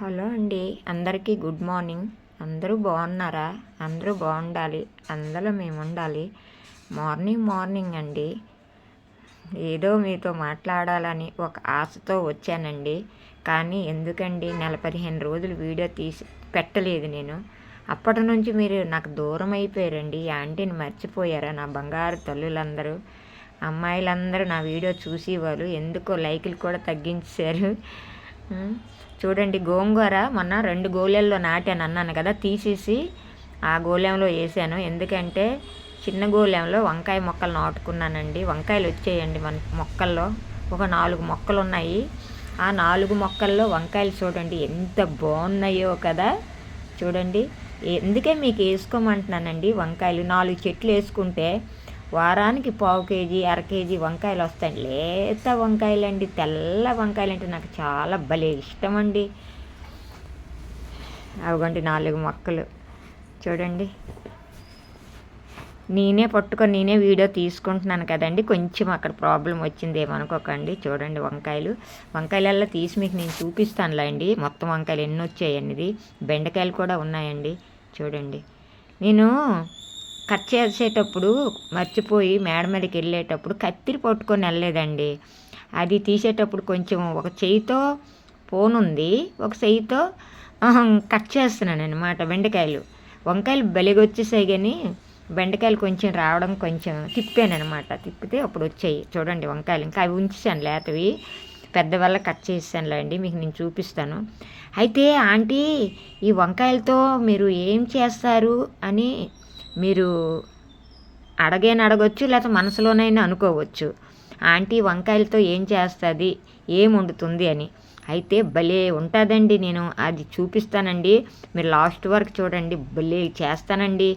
Hello అండి. అందరికీ good morning. అందరూ బాగున్నారా? అందరూ బాగుండాలి. అందులో మేము ఉండాలి మార్నింగ్ మార్నింగ్ అండి. ఏదో మీతో మాట్లాడాలని ఒక ఆశతో వచ్చానండి. కానీ ఎందుకండి? నెల పదిహేను రోజులు వీడియో తీసి పెట్టలేదు నేను. అప్పటి నుంచి మీరు నాకు దూరం అయిపోయారండి. ఈ ఆంటీని మర్చిపోయారా? నా బంగారు తల్లులందరూ అమ్మాయిలందరూ నా వీడియో చూసేవాళ్ళు. ఎందుకో లైకులు కూడా తగ్గించారు చూడండి గోంగూర మొన్న రెండు గోళెల్లో నాటాను అన్నాను కదా తీసేసి ఆ గోళెంలో వేసాను. ఎందుకంటే చిన్న గోళెంలో వంకాయ మొక్కలు నాటుకున్నానండి. వంకాయలు వచ్చాయండి మన మొక్కల్లో. ఒక నాలుగు మొక్కలు ఉన్నాయి. ఆ నాలుగు మొక్కల్లో వంకాయలు చూడండి ఎంత బాగున్నాయో కదా. చూడండి ఎందుకే మీకు వేసుకోమంటున్నానండి? వంకాయలు నాలుగు చెట్లు వేసుకుంటే వారానికి పావు కేజీ అర కేజీ వంకాయలు వస్తాయి. లేత వంకాయలండి తెల్ల వంకాయలు అంటే నాకు చాలా భలే ఇష్టం అండి అవిగోండి నాలుగు మొక్కలు. చూడండి. నేనే పట్టుకొని నేనే వీడియో తీసుకుంటున్నాను కదండి. కొంచెం అక్కడ ప్రాబ్లం వచ్చింది ఏమనుకోకండి. చూడండి వంకాయలు. వంకాయలల్లో తీసి మీకు నేను చూపిస్తానులే అండి మొత్తం వంకాయలు ఎన్ని వచ్చాయన్నది. బెండకాయలు కూడా ఉన్నాయండి. చూడండి. నేను కట్ చేసేటప్పుడు మర్చిపోయి మేడ మీదకి వెళ్ళేటప్పుడు కత్తిరి పట్టుకొని వెళ్ళలేదండి. అది తీసేటప్పుడు కొంచెం ఒక చేయితో పోనుంది ఒక చేయితో కట్ చేస్తున్నాను అనమాట బెండకాయలు. వంకాయలు బలిగా వచ్చేసాయి కానీ బెండకాయలు కొంచెం రావడం కొంచెం తిప్పాను అనమాట తిప్పితే అప్పుడు వచ్చాయి. చూడండి వంకాయలు. ఇంకా అవి ఉంచేసాను లేతవి. పెద్ద వల్ల కట్ చేసానులే అండి మీకు నేను చూపిస్తాను. అయితే ఆంటీ ఈ వంకాయలతో మీరు ఏం చేస్తారు అని మీరు అడగేని అడగొచ్చు లేకపోతే మనసులోనైనా అనుకోవచ్చు. ఆంటీ వంకాయలతో ఏం చేస్తుంది ఏం వండుతుంది అని. అయితే భలే ఉంటుందండి నేను అది చూపిస్తానండి. మీరు లాస్ట్ వరకు చూడండి భలే చేస్తానండి.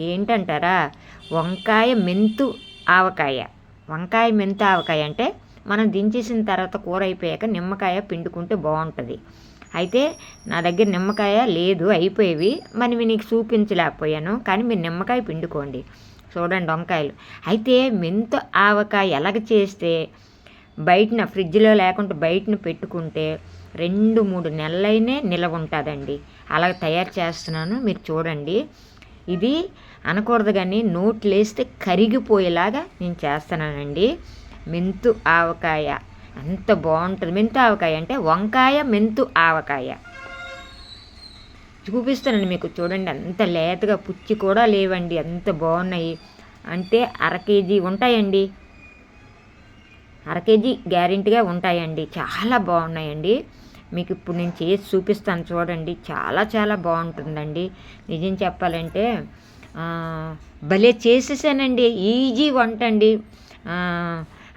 ఏంటంటారా వంకాయ మెంతు ఆవకాయ. వంకాయ మెంతు ఆవకాయ అంటే మనం దించేసిన తర్వాత కూర అయిపోయాక నిమ్మకాయ పిండుకుంటే బాగుంటుంది. అయితే నా దగ్గర నిమ్మకాయ లేదు అయిపోయేవి. మరి మీ నీకు చూపించలేకపోయాను. కానీ మీరు నిమ్మకాయ పిండుకోండి. చూడండి వంకాయలు. అయితే మెంతు ఆవకాయ ఎలాగ చేస్తే బయటన ఫ్రిడ్జ్లో లేకుంటే బయటన పెట్టుకుంటే రెండు మూడు నెలలైనే నిలవ ఉంటుందండి. అలా తయారు చేస్తున్నాను. మీరు చూడండి. ఇది అనకూడదు కానీ నోట్లేస్తే కరిగిపోయేలాగా నేను చేస్తున్నానండి. మెంతు ఆవకాయ. అంత బాగుంటుంది. మెంతు ఆవకాయ అంటే వంకాయ మెంతు ఆవకాయ. చూపిస్తానండి మీకు చూడండి అంత లేతగా పుచ్చి కూడా లేవండి అంత బాగున్నాయి. అంటే అర కేజీ ఉంటాయండి. అర కేజీ గ్యారెంటీగా ఉంటాయండి. చాలా బాగున్నాయండి. మీకు ఇప్పుడు నేను చేసి చూపిస్తాను చూడండి. చాలా చాలా బాగుంటుందండి. నిజం చెప్పాలంటే భలే చేసేసానండి. ఈజీ వంట అండి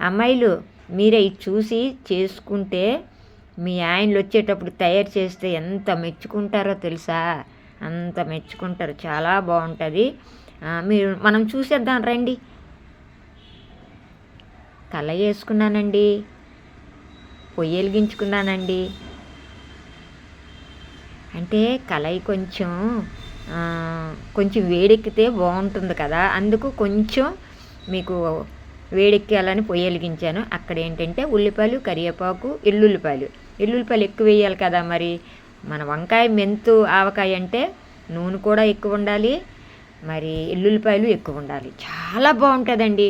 అమ్మాయిలు మీరే ఇది చూసి చేసుకుంటే మీ ఆయనలు వచ్చేటప్పుడు తయారు చేస్తే ఎంత మెచ్చుకుంటారో తెలుసా? అంత మెచ్చుకుంటారు. చాలా బాగుంటుంది. మీరు మనం చూసేద్దాం రండి. కళ వేసుకున్నానండి. పొయ్యి వెలిగించుకున్నానండి. అంటే కళాయి కొంచెం కొంచెం వేడెక్కితే బాగుంటుంది కదా. అందుకు కొంచెం మీకు వేడెక్కాలని పొయ్యి వెలిగించాను. అక్కడ ఏంటంటే ఉల్లిపాయలు కరివేపాకు ఎల్లుల్లిపాయలు. ఎల్లుల్లిపాయలు ఎక్కువ వేయాలి కదా మరి. మన వంకాయ మెంతు ఆవకాయ అంటే నూనె కూడా ఎక్కువ ఉండాలి. మరి ఎల్లుల్లిపాయలు ఎక్కువ ఉండాలి. చాలా బాగుంటుందండి.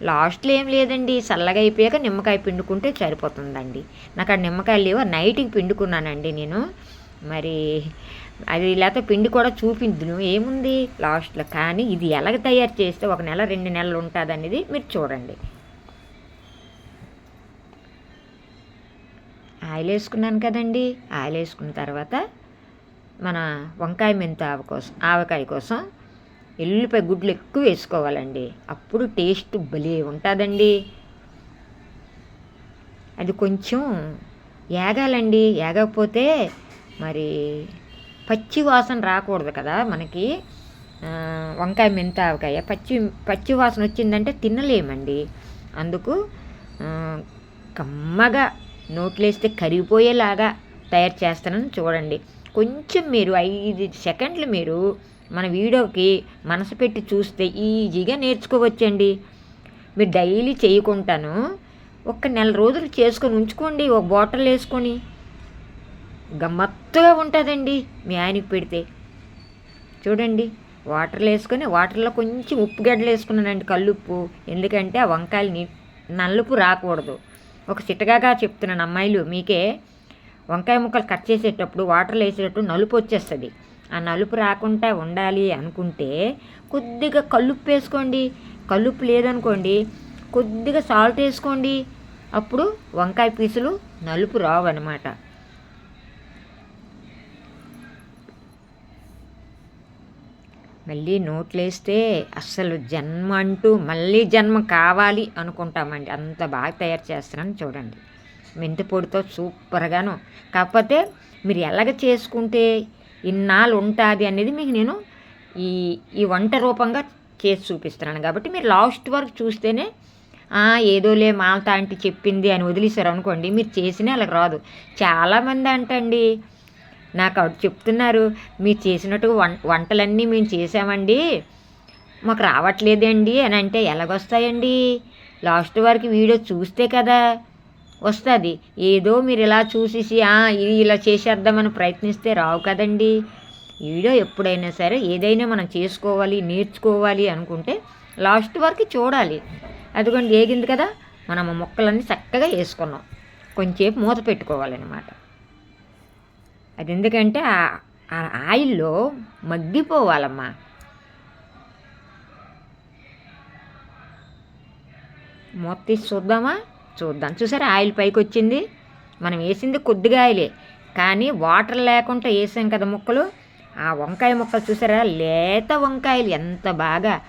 లాస్ట్లో ఏం లేదండి. చల్లగా అయిపోయాక నిమ్మకాయ పిండుకుంటే సరిపోతుందండి. నాకు ఆ నిమ్మకాయలు లేవు. నైట్కి పిండుకున్నానండి నేను. మరి అది లేకపోతే పిండి కూడా చూపించును ఏముంది? లాస్ట్లో కానీ ఇది ఎలాగ తయారు చేస్తే ఒక నెల రెండు నెలలు ఉంటుంది అనేది మీరు చూడండి. ఆయిల్ వేసుకున్నాను కదండి. ఆయిల్ వేసుకున్న తర్వాత మన వంకాయ మెంత ఆవ కోసం ఆవకాయ కోసం ఎల్లుపై గుడ్లు ఎక్కువ వేసుకోవాలండి. అప్పుడు టేస్ట్ భలే ఉంటుందండి. అది కొంచెం ఏగాలండి. ఏగకపోతే మరి పచ్చి వాసన రాకూడదు కదా మనకి. వంకాయ మెంత ఆవకాయ పచ్చి పచ్చి వాసన వచ్చిందంటే తినలేమండి. అందుకు కమ్మగా నోట్లేస్తే కరిగిపోయేలాగా తయారు చేస్తానని చూడండి. కొంచెం మీరు ఐదు సెకండ్లు మీరు మన వీడియోకి మనసు పెట్టి చూస్తే ఈజీగా నేర్చుకోవచ్చండి. మీరు డైలీ చేయకుంటాను ఒక్క నెల రోజులు చేసుకొని ఉంచుకోండి ఒక బాటిల్ వేసుకొని. గమ్మత్తుగా ఉంటుందండి మీ ఆయనకి పెడితే. చూడండి వాటర్లో వేసుకొని వాటర్లో కొంచెం ఉప్పు గడ్డలు వేసుకున్నానండి కల్లుప్పు. ఎందుకంటే ఆ వంకాయలని నలుపు రాకూడదు. ఒక చిట్టగాగా చెప్తున్నాను అమ్మాయిలు మీకే వంకాయ ముక్కలు కట్ చేసేటప్పుడు వాటర్లో వేసేటప్పుడు నలుపు వచ్చేస్తుంది. ఆ నలుపు రాకుండా ఉండాలి అనుకుంటే కొద్దిగా కల్లుప్పు వేసుకోండి. కల్లుప్పు లేదనుకోండి కొద్దిగా సాల్ట్ వేసుకోండి. అప్పుడు వంకాయ పీసులు నలుపు రావు అనమాట మళ్ళీ నోట్లేస్తే అస్సలు జన్మ అంటూ మళ్ళీ జన్మ కావాలి అనుకుంటామండి. అంత బాగా తయారు చేస్తున్నాను చూడండి. మెంతి పొడితో సూపర్గాను. కాకపోతే మీరు ఎలాగ చేసుకుంటే ఇన్నాళ్ళు ఉంటుంది అనేది మీకు నేను ఈ ఈ వంట రూపంగా చేసి చూపిస్తున్నాను. కాబట్టి మీరు లాస్ట్ వరకు చూస్తేనే ఏదోలే మాలత ఆంటీ చెప్పింది అని వదిలేశారు అనుకోండి మీరు చేసినా అలా రాదు. చాలామంది అంటండి నాకు అటు చెప్తున్నారు మీరు చేసినట్టు వంటలన్నీ మేము చేసామండి మాకు రావట్లేదండి అని అంటే ఎలాగొస్తాయండి? లాస్ట్ వరకు వీడియో చూస్తే కదా వస్తుంది. ఏదో మీరు ఇలా చూసేసి ఇది ఇలా చేసేద్దామని ప్రయత్నిస్తే రావు కదండి. వీడియో ఎప్పుడైనా సరే ఏదైనా మనం చేసుకోవాలి నేర్చుకోవాలి అనుకుంటే లాస్ట్ వరకు చూడాలి. అదిగోండి ఏగింది కదా? మనం మొక్కలన్నీ చక్కగా వేసుకున్నాం. కొంచెంసేపు మూత పెట్టుకోవాలన్నమాట. అది ఎందుకంటే ఆ ఆయిల్లో మగ్గిపోవాలమ్మా. మూత తీసి చూద్దామా? చూద్దాం. చూసారా ఆయిల్ పైకి వచ్చింది మనం వేసింది కొద్దిగా ఆయిలే. కానీ వాటర్ లేకుండా వేసాం కదా ముక్కలు. ఆ వంకాయ ముక్కలు చూసారా? లేత వంకాయలు ఎంత బాగా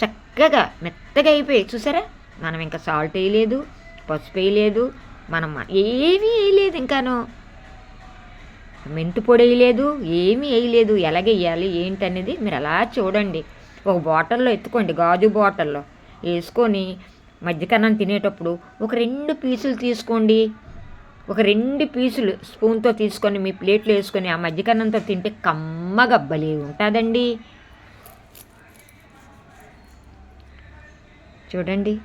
చక్కగా మెత్తగా అయిపోయాయి. చూసారా? మనం ఇంకా సాల్ట్ వేయలేదు పసుపు వేయలేదు మనం ఏమీ వేయలేదు ఇంకాను. మెంతు పొడి వేయలేదు ఏమీ వేయలేదు. ఎలాగేయాలి ఏంటనేది మీరు అలా చూడండి. ఒక బాటిల్లో ఎత్తుకోండి గాజు బాటిల్లో. వేసుకొని మధ్యకన్నం తినేటప్పుడు ఒక రెండు పీసులు తీసుకోండి. ఒక రెండు పీసులు స్పూన్తో తీసుకొని మీ ప్లేట్లో వేసుకొని ఆ మధ్యకన్నంతో తింటే కమ్మగా ఉంటుందండి. చూడండి.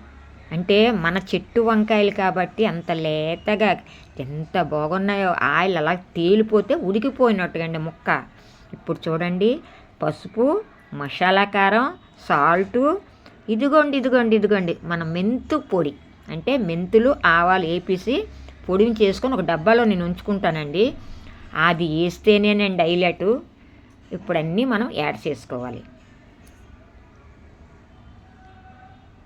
అంటే మన చెట్టు వంకాయలు కాబట్టి అంత లేతగా ఎంత బాగున్నాయో ఆయిల్ అలా తేలిపోతే ఉడికిపోయినట్టుగా అండి ముక్క. ఇప్పుడు చూడండి పసుపు మసాలా కారం సాల్టు. ఇదిగోండి ఇదిగోండి ఇదిగోండి. మన మెంతు పొడి అంటే మెంతులు ఆవాలు వేపేసి పొడిని చేసుకొని ఒక డబ్బాలో నేను ఉంచుకుంటానండి. అది వేస్తేనేనండి హైలైట్. ఇప్పుడు అన్నీ మనం యాడ్ చేసుకోవాలి.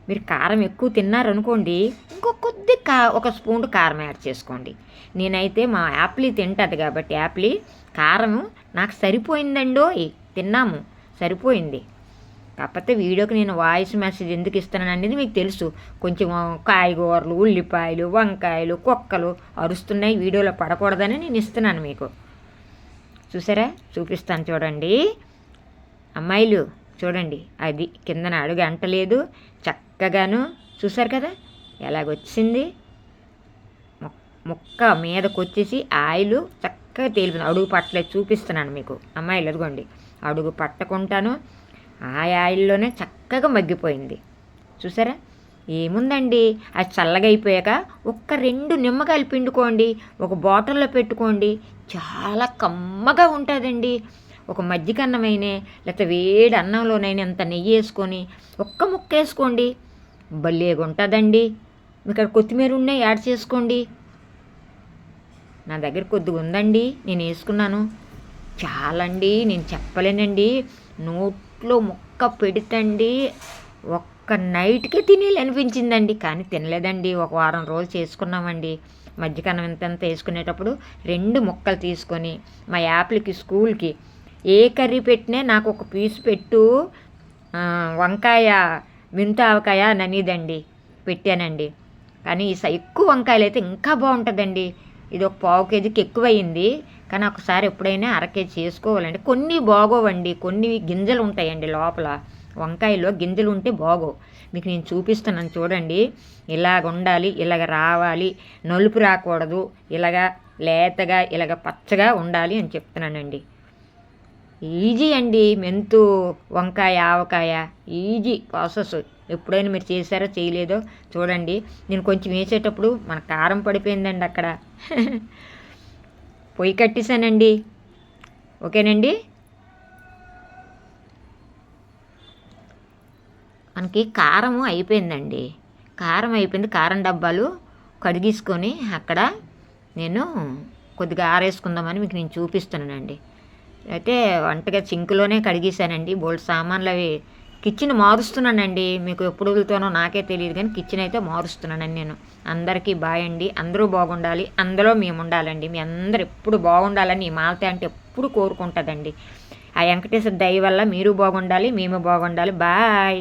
మీరు కారం ఎక్కువ తిన్నారనుకోండి ఇంకో కొద్ది కా ఒక స్పూన్ కారం యాడ్ చేసుకోండి. నేనైతే మా యాప్లీ తింటుంది కాబట్టి యాప్లీ కారం నాకు సరిపోయిందండో తిన్నాము సరిపోయింది. కాకపోతే వీడియోకి నేను వాయిస్ మెసేజ్ ఎందుకు ఇస్తాను అనేది మీకు తెలుసు. కొంచెం కాయగూరలు ఉల్లిపాయలు వంకాయలు కుక్కలు అరుస్తున్నాయి వీడియోలో పడకూడదని నేను ఇస్తున్నాను మీకు. చూసారా? చూపిస్తాను చూడండి. అమ్మాయిలు చూడండి. అది కిందన అడుగు అంటలేదు చక్కగాను చూసారు కదా? ఎలాగొచ్చింది? ముక్క మీదకు వచ్చేసి ఆయిల్ చక్కగా తేలిపోయింది అడుగు పట్టలేదు చూపిస్తున్నాను మీకు. అమ్మాయిలు అదిగోండి. అడుగు పట్టకుంటాను ఆ ఆయిల్లోనే చక్కగా మగ్గిపోయింది. చూసారా ఏముందండి? అది చల్లగా అయిపోయాక ఒక్క రెండు నిమ్మకాయలు పిండుకోండి. ఒక బాటిల్లో పెట్టుకోండి. చాలా కమ్మగా ఉంటుందండి. ఒక మజ్జిగన్నమైన లేకపోతే వేడి అన్నంలోనైనా ఎంత నెయ్యి వేసుకొని ఒక్క ముక్క వేసుకోండి. భలేగా ఉంటుందండి ఇక్కడ కొత్తిమీర ఉన్నాయి యాడ్ చేసుకోండి. నా దగ్గర కొద్దిగా ఉందండి నేను వేసుకున్నాను చాలండి నేను చెప్పలేనండి. నోట్లో ముక్క పెడితండి. ఒక్క నైట్కే తినేయాలి అనిపించిందండి కానీ తినలేదండి. ఒక వారం రోజులు చేసుకున్నామండి. మధ్యకన్నం ఇంతంత వేసుకునేటప్పుడు రెండు ముక్కలు తీసుకొని మా యాప్లకి స్కూల్కి ఏ కర్రీ పెట్టినా నాకు ఒక పీస్ పెట్టు. వంకాయ వింత ఆవకాయ ననిదండి పెట్టానండి. కానీ ఎక్కువ వంకాయలు అయితే ఇంకా బాగుంటుందండి. ఇది ఒక పావు కేజీకి ఎక్కువయింది కానీ ఒకసారి ఎప్పుడైనా అర కేజీ చేసుకోవాలండి. కొన్ని బాగోవండి. కొన్ని గింజలు ఉంటాయండి లోపల. వంకాయలో గింజలు ఉంటే బాగో మీకు నేను చూపిస్తున్నాను చూడండి. ఇలాగ ఉండాలి ఇలాగ రావాలి. నలుపు రాకూడదు. ఇలాగ లేతగా ఇలాగ పచ్చగా ఉండాలి అని చెప్తున్నానండి. ఈజీ అండి. మెంతు వంకాయ ఆవకాయ. Easy process. ఎప్పుడైనా మీరు చేశారో చేయలేదో చూడండి. నేను కొంచెం వేసేటప్పుడు మన కారం పడిపోయిందండి అక్కడ. పొయ్యి కట్టేశానండి. ఓకేనండి? మనకి కారం అయిపోయిందండి. కారం అయిపోయింది. కారం డబ్బాలు కడిగేసుకొని అక్కడ నేను కొద్దిగా ఆరేసుకుందామని మీకు నేను చూపిస్తున్నానండి. అయితే వంటగా సింకులోనే కడిగేశానండి. బోల్డ్ సామాన్లు అవి కిచెన్ మారుస్తున్నానండి. మీకు ఎప్పుడు వెళ్తానో నాకే తెలియదు కానీ కిచెన్ అయితే మారుస్తున్నానండి నేను. అందరికీ బాయ్ అండి. అందరూ బాగుండాలి. అందులో మేము ఉండాలండి మీ అందరు ఎప్పుడు బాగుండాలని ఈ మాలతే అంటే ఎప్పుడు కోరుకుంటుందండి. ఆ వెంకటేశ్వర దయ వల్ల మీరు బాగుండాలి మేము బాగుండాలి. బాయ్!